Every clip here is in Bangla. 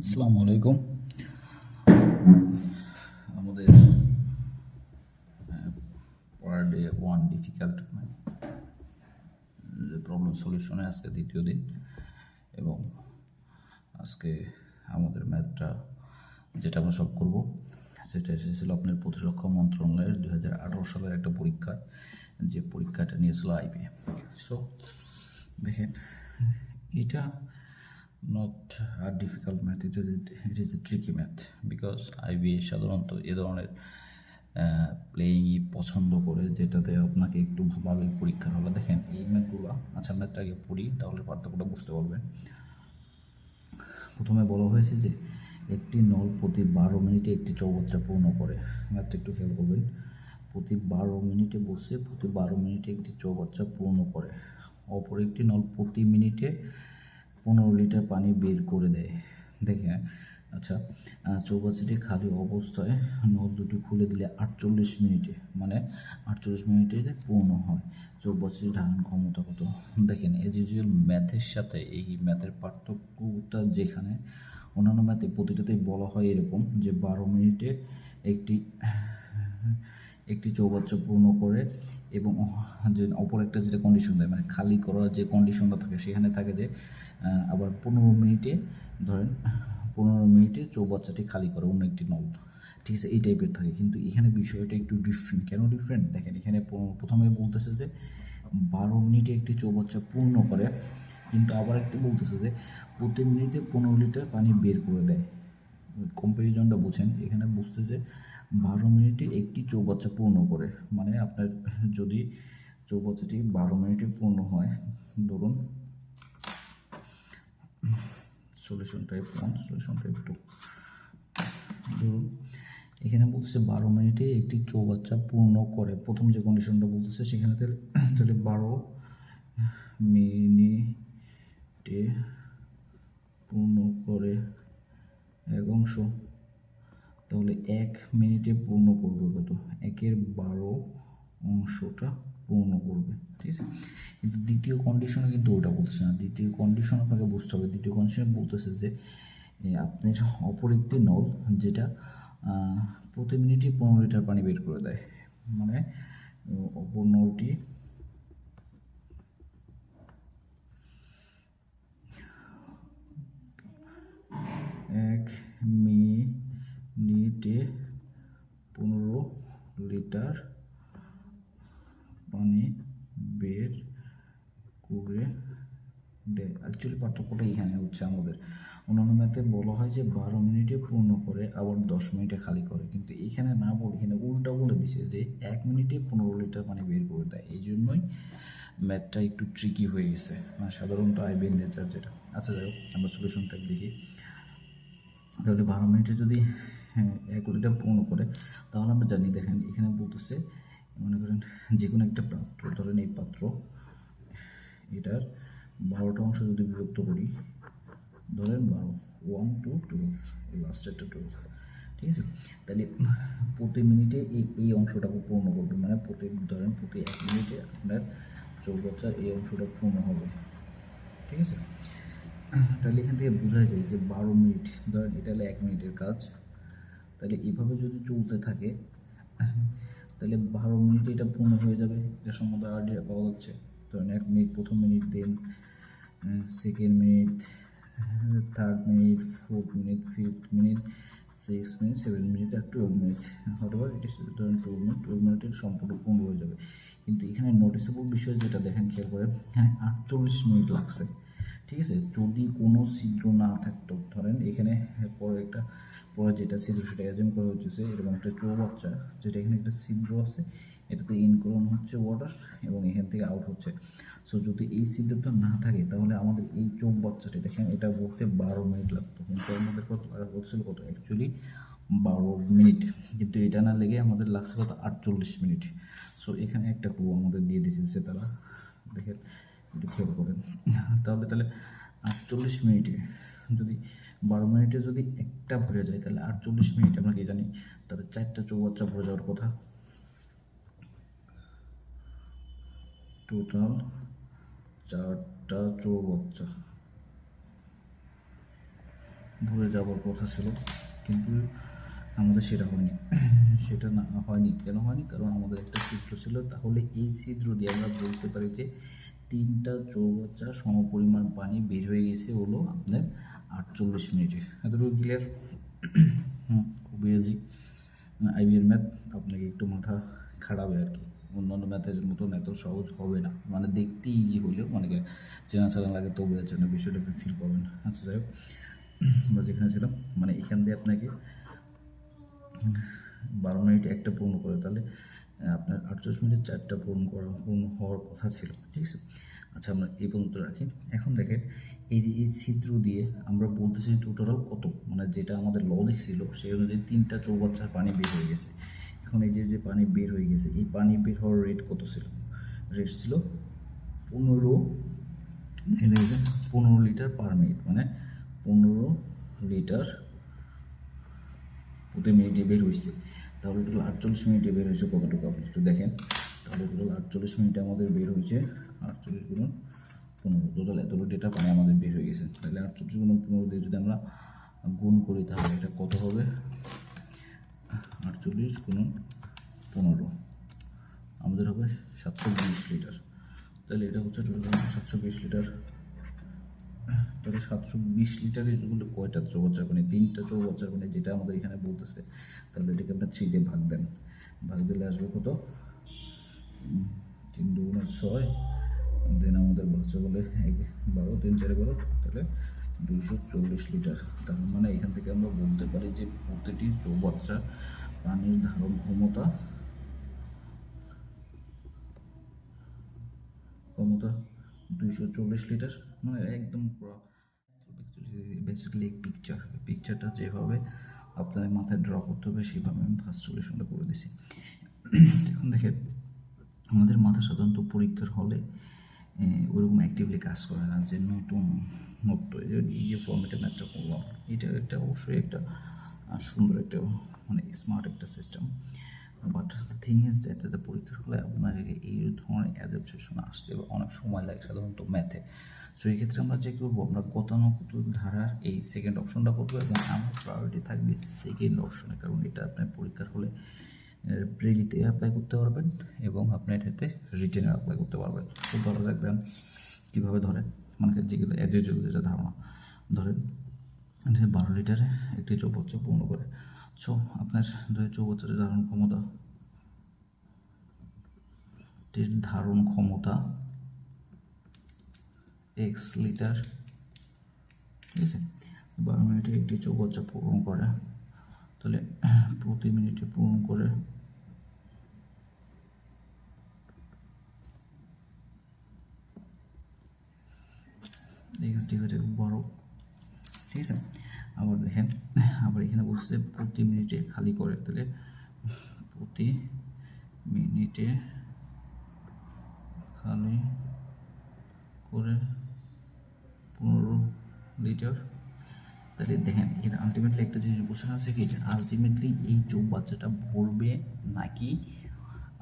আসসালামু আলাইকুম। আমাদের per day one difficult problem সলিউশনে আজকে দ্বিতীয় দিন এবং আজকে আমাদের ম্যাথটা যেটা আমরা সব করব, সেটা এসেছিল আপনার প্রতিরক্ষা মন্ত্রণালয়ের দুই হাজার সালের একটা পরীক্ষায় যে পরীক্ষাটা নিয়েছিল আইবি সো দেখেন, এটা not a difficult math it is a, it is a tricky math because IB সাধারণত এ ধরনের প্লেয়িংই পছন্দ করে যেটাতে আপনাকে একটু ভাবে পরীক্ষার হলে। দেখেন এই ম্যাথগুলো আচ্ছা ম্যাথটা আগে পড়ি তাহলে পার্থক্যটা বুঝতে পারবেন। প্রথমে বলা হয়েছে যে একটি নল প্রতি বারো মিনিটে একটি চৌবাচ্চা পূর্ণ করে। ম্যাথটা একটু খেয়াল করবেন। প্রতি বারো মিনিটে বসে প্রতি বারো মিনিটে একটি চৌবাচ্চা পূর্ণ করে। অপর একটি নল প্রতি মিনিটে পনেরো লিটার পানি বের করে দেয়। দেখে আচ্ছা চৌবাচ্চাটি খালি অবস্থায় নল দুটি খুলে দিলে আটচল্লিশ মিনিটে মানে আটচল্লিশ মিনিটে পূর্ণ হয়। চৌবাচ্চাটির ধারণ ক্ষমতা কত? দেখেন এজ ইউজুয়াল ম্যাথের সাথে, এই ম্যাথের পার্থক্যটা যেখানে, অন্যান্য ম্যাথে প্রতিটাতেই বলা হয় এরকম যে বারো মিনিটে একটি একটি চৌবাচ্চা পূর্ণ করে এবং যে অপর একটা যেটা কন্ডিশন দেয় মানে খালি করার যে কন্ডিশনটা থাকে, সেখানে থাকে যে আবার পনেরো মিনিটে, ধরেন পনেরো মিনিটে চৌবাচ্চাটি খালি করে, অন্য একটি নল। ঠিক আছে, এই টাইপের থাকে। কিন্তু এখানে বিষয়টা একটু ডিফারেন্ট কেন ডিফারেন্ট দেখেন, এখানে প্রথমে বলতেছে যে, বারো মিনিটে একটি চৌবাচ্চা পূর্ণ করে, কিন্তু আবার একটি বলতেছে যে, প্রতি মিনিটে পনেরো লিটার পানি বের করে দেয়। কম্প্যারিজনটা বুঝেন। এখানে বুঝতে যে বারো মিনিটে একটি চৌবাচ্চা পূর্ণ করে। মানে আপনার যদি চৌবাচ্চাটি বারো মিনিটে পূর্ণ হয়, ধরুন solution type one solution type two ধরুন, এখানে বলতেছে বারো মিনিটে একটি চৌবাচ্চা পূর্ণ করে। প্রথম যে কন্ডিশনটা বলতেছে, সেখানে তাহলে বারো মিনিটে পূর্ণ করে। এক অংশ তাহলে এক মিনিটে পূর্ণ করবে কত? একের বারো অংশটা পূর্ণ করবে, ঠিক আছে? কিন্তু দ্বিতীয় কন্ডিশনে কিন্তু ওটা বলতেছে না। দ্বিতীয় কন্ডিশন আপনাকে বুঝতে হবে। দ্বিতীয় কন্ডিশনে বলতেছে যে আপনার অপর একটি নল যেটা প্রতি মিনিটে পনেরো লিটার পানি বের করে দেয়। মানে অপর নলটি, এক মিনিটে পনেরো লিটার পানি বের করে দেয় অ্যাকচুয়ালি পার্থক্যটা এখানে হচ্ছে আমাদের। অন্যান্য ম্যাথে বলা হয় যে বারো মিনিটে পূর্ণ করে, আবার দশ মিনিটে খালি করে। কিন্তু এখানে না বলে, এখানে উল্টা বলে দিছে যে এক মিনিটে পনেরো লিটার পানি বের করে দেয়। এই জন্যই ম্যাথটা একটু ট্রিকি হয়ে গেছে। মানে সাধারণত আইবিএন নেচার যেটা। আচ্ছা যাই হোক, আমরা সলিউশনটা দেখি। তাহলে বারো মিনিটে যদি হ্যাঁ, এক লিটার পূর্ণ করে তাহলে আমরা জানি দেখেন এখানে বলতেছে মনে করেন যে কোনো একটা পাত্র ধরেন এই পাত্র এটার বারোটা অংশ যদি বিভক্ত করি ধরেন বারো ওয়ান টু টুয়েলভ লাস্টেরটা টুয়েলভ ঠিক আছে? তাহলে প্রতি মিনিটে এই এই অংশটাকে পূর্ণ করবে মানে প্রতি ধরেন প্রতি এক মিনিটে আপনার চৌবাচ্চার এই অংশটা পূর্ণ হবে ঠিক আছে? তাহলে এখান থেকে বোঝা যায় যে বারো মিনিট ধরেন এটা হলো এক মিনিটের কাজ। তাহলে এভাবে যদি চলতে থাকে, তাহলে বারো মিনিটে এটা পূর্ণ হয়ে যাবে। এটা সম্বন্ধে আইডিয়া পাওয়া যাচ্ছে। ধরেন এক মিনিট প্রথম minute then second minute third minute fourth minute fifth minute six minute seven minute, R twelve minute. It is ধরেন টুয়েলভ মিনিট টুয়েলভ মিনিটের সম্পূর্ণ পূর্ণ হয়ে যাবে। কিন্তু এখানে নোটিসেবল বিষয় যেটা, দেখেন খেয়াল করে এখানে আটচল্লিশ মিনিট লাগছে। ঠিক আছে? যদি কোনো ছিদ্র না থাকতো ধরেন এখানে পরে একটা, পরে যেটা ছিদ্র সেটা অ্যাজেম করা হচ্ছে এরকম একটা চৌবাচ্চা, যেটা এখানে একটা ছিদ্র আছে, এটাতে ইনকরণ হচ্ছে ওয়াটার এবং এখান থেকে আউট হচ্ছে। সো যদি এই ছিদ্রটা না থাকে, তাহলে আমাদের এই চৌবাচ্চাটি, দেখেন এটা বলতে বারো মিনিট লাগতো, কিন্তু আমাদের কত হচ্ছিল কত? অ্যাকচুয়ালি বারো মিনিট, কিন্তু এটা না লেগে আমাদের লাগছে কত? আটচল্লিশ মিনিট। সো এখানে একটা ক্লু আমাদের দিয়ে দিয়েছে তারা, দেখেন খেয়াল করেন। তাহলে তাহলে আটচল্লিশ মিনিটে যদি বারো মিনিটে যদি একটা ভরে যায়, তাহলে আটচল্লিশ মিনিট আমরা কি জানি? তাহলে চারটা চৌবাচ্চা ভরে যাওয়ার কথা। টোটাল চারটা চৌবাচ্চা ভরে যাওয়ার কথা ছিল। কিন্তু আমাদের সেটা হয়নি। সেটা না, হয়নি। কেন হয়নি? কারণ আমাদের একটা ছিদ্র ছিল, তাহলে এই ছিদ্র দিয়ে আমরা বলতে পারি যে তিনটা চৌবাচ্চা সমপরিমাণ পানি বের হয়ে গেছে হলো আপনার আটচল্লিশ মিনিটে। এতটুকু ক্লিয়ার হুম খুব ইজি আইবিএর ম্যাথ আপনাকে একটু মাথা খারাপে আর কি। অন্যান্য ম্যাথের মতন এত সহজ হবে না। মানে দেখতে ইজি হলেও মানে কি চেনা চেনা লাগে, তবু আছে না বিষয়টা ফিল পাবেন। আচ্ছা যাই হোক। আমরা যেখানে ছিলাম মানে এখান দিয়ে আপনাকে বারো মিনিট একটা পূর্ণ করে, তাহলে আপনার আটচল্লিশ মিনিট চারটা পূর্ণ করা, পূর্ণ হওয়ার কথা ছিল, ঠিক আছে? আচ্ছা আমরা এই পর্যন্ত রাখি। এখন দেখেন, এই যে, এই ছিদ্র দিয়ে আমরা বলতেছি টোটাল কত? মানে যেটা আমাদের লজিক ছিল সেই অনুযায়ী তিনটা চৌবাচ্চার পানি বের হয়ে গেছে। এখন এই যে যে পানি বের হয়ে গেছে, এই পানি বের হওয়ার রেট কত ছিল? রেট ছিল পনেরো পনেরো লিটার পার মিনিট মানে পনেরো লিটার প্রতি মিনিটে বের হয়েছে তাহলে টোটাল আটচল্লিশ মিনিটে বের হয়েছে কতটুকু আপনি একটু দেখেন। তাহলে টোটাল আটচল্লিশ মিনিটে আমাদের বের হয়েছে আটচল্লিশ গুণন পনেরো। টোটাল এতগুলো ডেটা পানি আমাদের বের হয়ে গেছে। তাহলে আটচল্লিশ গুণন পনেরো দিয়ে যদি আমরা গুণ করি তাহলে এটা কত হবে? আটচল্লিশ গুণন পনেরো। আমাদের হবে সাতশো বিশ লিটার। তাহলে এটা হচ্ছে টোটাল সাতশো বিশ লিটার তাহলে সাতশো বিশ লিটারে যেগুলো কয়টা চৌবাচ্চা মানে তিনটা চৌবাচ্চা মানে যেটা আমাদের এখানে বলতেছে, তাহলে এটাকে আপনার থ্রি দিয়ে ভাগ দেন। ভাগ দিলে আসবে কত? তিন দুগুণে ছয়, দেন আমাদের বাচ্চা বলে এক, বারো, তিন চারে বারো, তাহলে দুইশো চল্লিশ লিটার। তার মানে এখান থেকে আমরা বলতে পারি যে প্রতিটি চৌবাচ্চা পানির ধারণ ক্ষমতা ক্ষমতা দুইশো চল্লিশ লিটার মানে একদম পুরো বেসিক্যালি পিকচার পিকচারটা যেভাবে আপনাদের মাথায় ড্র করতে হবে, সেভাবে আমি ফার্স্ট সলিউশনটা করে দিছি। এখন দেখেন, আমাদের মাথা সাধারণত পরীক্ষার হলে ওরকম অ্যাক্টিভলি কাজ করে না যে নতুন নতুন এই যে- ফর্মেটে ম্যাথটা করলাম, এটা একটা অবশ্যই একটা সুন্দর একটা মানে স্মার্ট একটা system but thing is that the পরীক্ষার হলে আপনাকে এই ধরনের অ্যাডাপটেশন আসতে অনেক সময় লাগে সাধারণত ম্যাথে সো এই ক্ষেত্রে আমরা যে করব আমরা গতানুগতিক ধারার এই সেকেন্ড অপশনটা করব এবং আমার প্রায়োরিটি থাকবে সেকেন্ড অপশনে কারণ এটা আপনার পরীক্ষার হলে প্রেলিতে অ্যাপ্লাই করতে পারবেন এবং আপনি এটাতে রিটেনে অ্যাপ্লাই করতে পারবেন। তো ধরা যাক দেন কীভাবে ধরেন মানে যেগুলো অ্যাজ ইউজুয়াল যেটা ধারণা। ধরেন বারো লিটারে একটি চৌবাচ্চা পূর্ণ করে। সো আপনার দুই চৌবাচ্চার ধারণ ক্ষমতা ধারণ ক্ষমতা এক্স লিটার ঠিক আছে? বারো মিনিটে একটি চৌবাচ্চা পূরণ করে। তাহলে প্রতি মিনিটে পূরণ করে। এক্স ডিভাইডেড বারো। ঠিক আছে? আবার দেখেন, আবার এখানে বলছে প্রতি মিনিটে খালি করে। তাহলে প্রতি মিনিটে খালি করে পনেরো লিটার। তাহলে দেখেন, এখানে আলটিমেটলি একটা জিনিস বসে আছে কি আলটিমেটলি এই চোখ বাচ্চাটা ভরবে নাকি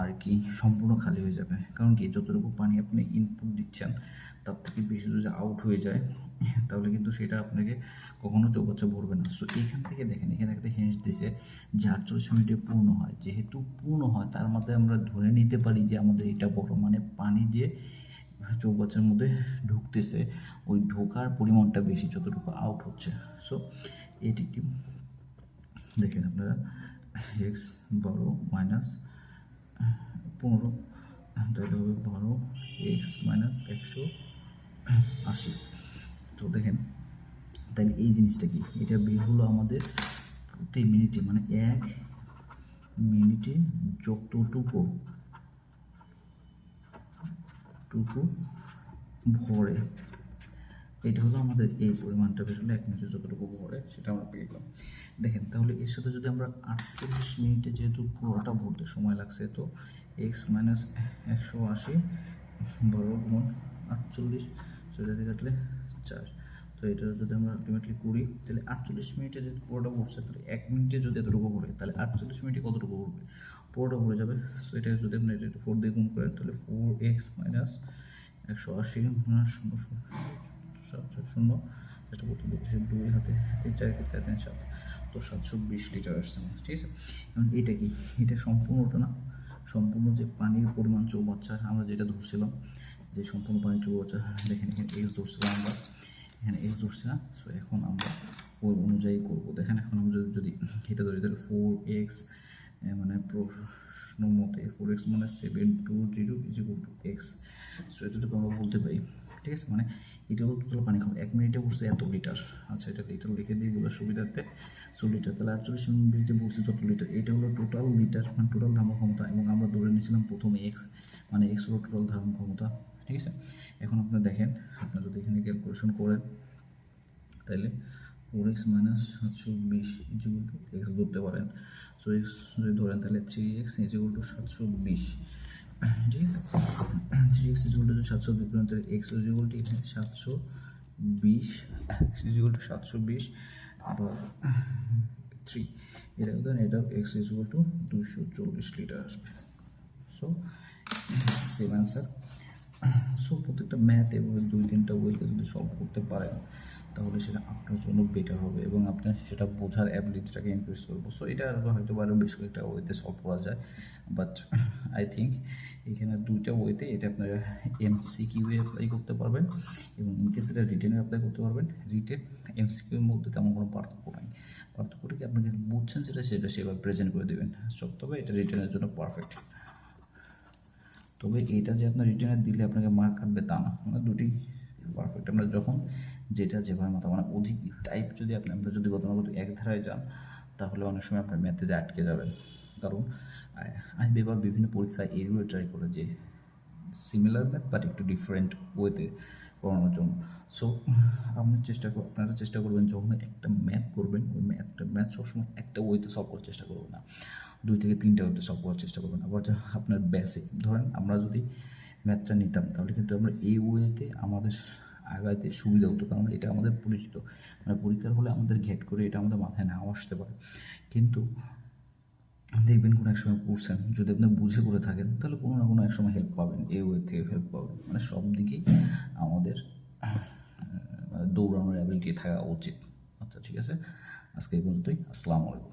আর কি সম্পূর্ণ খালি হয়ে যাবে। কারণ কি, যতটুকু পানি আপনি ইনপুট দিচ্ছেন, তার থেকে বেশি যদি আউট হয়ে যায়, তাহলে কিন্তু সেটা আপনাকে কখনো চৌবাচ্চা ভরবে না। সো এখান থেকে দেখেন, এখানে একটা হিন্স দিছে যে আটচল্লিশ মিনিটে পূর্ণ হয়। যেহেতু পূর্ণ হয়, তার মধ্যে আমরা ধরে নিতে পারি যে আমাদের এটা বড় মানে পানি যে চৌবাচ্চার মধ্যে ঢুকতেছে, ওই ঢোকার পরিমাণটা বেশি যতটুকু আউট হচ্ছে। সো এটি কি? দেখেন আপনারা এক্স বারো মাইনাস পনেরো, তাহলে হবে বারো এক্স মাইনাস একশো আশি। তো দেখেন, তাহলে এই জিনিসটা কি? এটা বের হলো আমাদের প্রতি মিনিটে মানে এক মিনিটে যতটুকু টুকু ভরে। এটা হলো আমাদের এই পরিমাণটা বের এক মিনিটে যতটুকু ভরে, সেটা আমরা পেয়ে গেলাম। দেখেন, তাহলে এর সাথে যদি আমরা আটচল্লিশ মিনিটে যেহেতু পুরোটা ভরতে সময় লাগছে, তো এক্স মাইনাস একশো আশি বারো গুণ আটচল্লিশ সেটা দিয়ে কাটলে চার। তো এটা যদি আমরা আলটিমেটলি করি তাহলে আটচল্লিশ মিনিটে যদি পুরোটা ভরছে তাহলে এক মিনিটে যদি এতটুকু ভরে তাহলে আটচল্লিশ মিনিটে কতটুকু ভরবে পুরোটা ভরে যাবে। সো এটা যদি আপনি এটা ফোর দিয়ে গুণ করেন তাহলে ফোর এক্স মাইনাস একশো আশি শূন্য শূন্য সাত ছয় শূন্য চেষ্টা করতে বলছি দুই হাতে তিন চার চার তিন সাত তো সাতশো বিশ লিটার আসছে আমার, ঠিক আছে? এবং এটা কি? এটা সম্পূর্ণটা না। সম্পূর্ণ যে পানির পরিমাণ চৌবাচ্চা আমরা যেটা ধরছিলাম যে সম্পূর্ণ পানির চৌবাচ্চা দেখেন এখানে এক্স ধরছিলাম আমরা। ধরছি না সো এখন আমরা ওই অনুযায়ী করব। দেখেন, এখন আমরা যদি এটা ধরি, তাহলে ফোর এক্স মানে প্রশ্ন মতে ফোর এক্স মানে seven two zero is two X so এতটুকু আমরা বলতে পারি, ঠিক আছে? মানে এটা হলো টোটাল পানি খাব এক মিনিটে বসছে এত লিটার। আচ্ছা এটা লিটার লিখে দিই বোঝার সুবিধার্থে। সো লিটার, তাহলে আটচল্লিশ মিনিটে বলছে যত লিটার। এটা হলো টোটাল লিটার মানে টোটাল ধারণ ক্ষমতা এবং আমরা ধরে নিয়েছিলাম প্রথমে এক্স মানে এক্স হলো টোটাল ধারণ ক্ষমতা, ঠিক আছে? এখন আপনারা দেখেন, আপনারা যদি এখানে ক্যালকুলেশন করেন তাহলে ফোর এক্স মাইনাস সাতশো বিশ ইজিকুল টু এক্স ধরতে পারেন। সো এক্স যদি ধরেন, তাহলে থ্রি এক্স ইজিকুল টু সাতশো বিশ। ঠিক আছে? থ্রি এক্স ইজিকুল টু সাতশো বিশ, তাহলে এক্স ইজিকুল টু এখানে সাতশো বিশ ইজিকুল টু সাতশো বিশ বা থ্রি এটা ধরেন এটা এক্স ইজিকুল টু দুশো চল্লিশ লিটার আসবে। সো সেম অ্যান্সার সো প্রত্যেকটা ম্যাথ এবং দুই তিনটা ওয়েতে যদি সলভ করতে পারেন তাহলে সেটা আপনার জন্য বেটার হবে এবং আপনার সেটা বোঝার অ্যাবিলিটিটাকে ইনক্রিজ করব। সো এটা আরও হয়তো আরও বেশ কয়েকটা ওয়েতে সলভ করা যায়। বাট আই থিঙ্ক এখানে দুইটা ওয়েতে এটা আপনারা এমসিকিউয়ে অ্যাপ্লাই করতে পারবেন এবং ইনকেস এটা রিটেনে অ্যাপ্লাই করতে পারবেন। রিটেন এম এমসিকিউর মধ্যে তেমন কোনো পার্থক্য নাই। পার্থক্যটা কি? আপনাকে বুঝছেন যেটা, সেটা সেভাবে প্রেজেন্ট করে দেবেন। সব তবে এটা রিটেনের জন্য পারফেক্ট তবে এটা যে আপনার রিটার্নে দিলে আপনাকে মার্ক কাটবে তা না। মানে দুটি পারফেক্ট আমরা যখন যেটা যেভাবে মাথা মানে অধিক টাইপ যদি আপনি, আমরা যদি গতানুগত এক ধারায় যান, তাহলে অনেক সময় আপনার ম্যাথে যে আটকে যাবেন কারণ আমি এবার বিভিন্ন পরীক্ষায় এগুলো ট্রাই করে যে সিমিলার ম্যাথ বাট একটু ডিফারেন্ট ওয়েতে করানোর জন্য। সো আপনি চেষ্টা আপনারা চেষ্টা করবেন যখন একটা ম্যাথ করবেন, ওই ম্যাথটা ম্যাথ সবসময় একটা ওয়েতে সলভ করার চেষ্টা করবেন না। দুই থেকে তিনটা ওয়েতে সলভ করার চেষ্টা করবেন আবার আপনার বেসিক ধরেন আমরা যদি ম্যাথটা নিতাম। তাহলে কিন্তু আমরা এই ওয়েতে আমাদের আগাতে সুবিধা হতো, কারণ এটা আমাদের পরিচিত। মানে পরীক্ষার হলে আমাদের ঘেট করে এটা আমাদের মাথায় নাও আসতে পারে। কিন্তু দেখবেন কোনো এক সময় পড়ছেন, যদি আপনি বুঝে করে থাকেন, তাহলে কোনো না কোনো এক সময় হেল্প পাবেন, এই ওয়ে থেকে হেল্প পাবেন। মানে সব দিকেই আমাদের দৌড়ানোর অ্যাবিলিটি থাকা উচিত। আচ্ছা ঠিক আছে? আজকে এই পর্যন্তই। আসসালামু আলাইকুম।